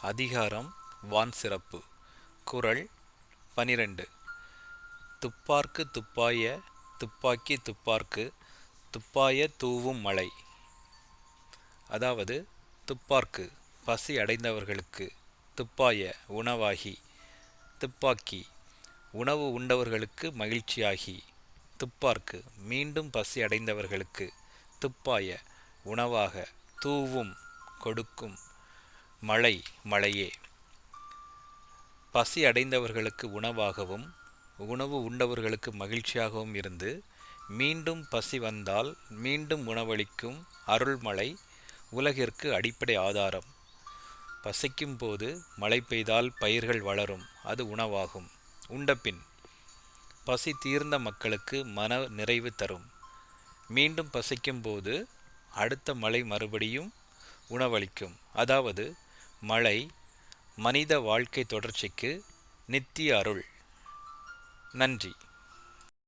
அதிகாரம் வான் சிறப்பு. குறள் பனிரெண்டு. துப்பார்க்கு துப்பாய துப்பாக்கி துப்பார்க்கு துப்பாய தூவும் மழை அதாவது துப்பார்க்கு பசி அடைந்தவர்களுக்கு துப்பாய உணவாகி. துப்பாக்கி உணவு உண்டவர்களுக்கு மகிழ்ச்சியாகி. துப்பார்க்கு மீண்டும் பசி அடைந்தவர்களுக்கு துப்பாய உணவாக தூவும் கொடுக்கும். மழை மழையே. பசி அடைந்தவர்களுக்கு உணவாகவும் உணவு உண்டவர்களுக்கு மகிழ்ச்சியாகவும் இருந்து மீண்டும் பசி வந்தால் மீண்டும் உணவளிக்கும் அருள்மழை உலகிற்கு அடிப்படை ஆதாரம். பசிக்கும் போது மழை பெய்தால் பயிர்கள் வளரும் அது உணவாகும். உண்டபின் பசி தீர்ந்த மக்களுக்கு மன நிறைவு தரும். மீண்டும் பசிக்கும் போது அடுத்த மழை மறுபடியும் உணவளிக்கும். அதாவது மழை மனித வாழ்க்கை தொடர்ச்சிக்கு நித்திய அருள். நன்றி.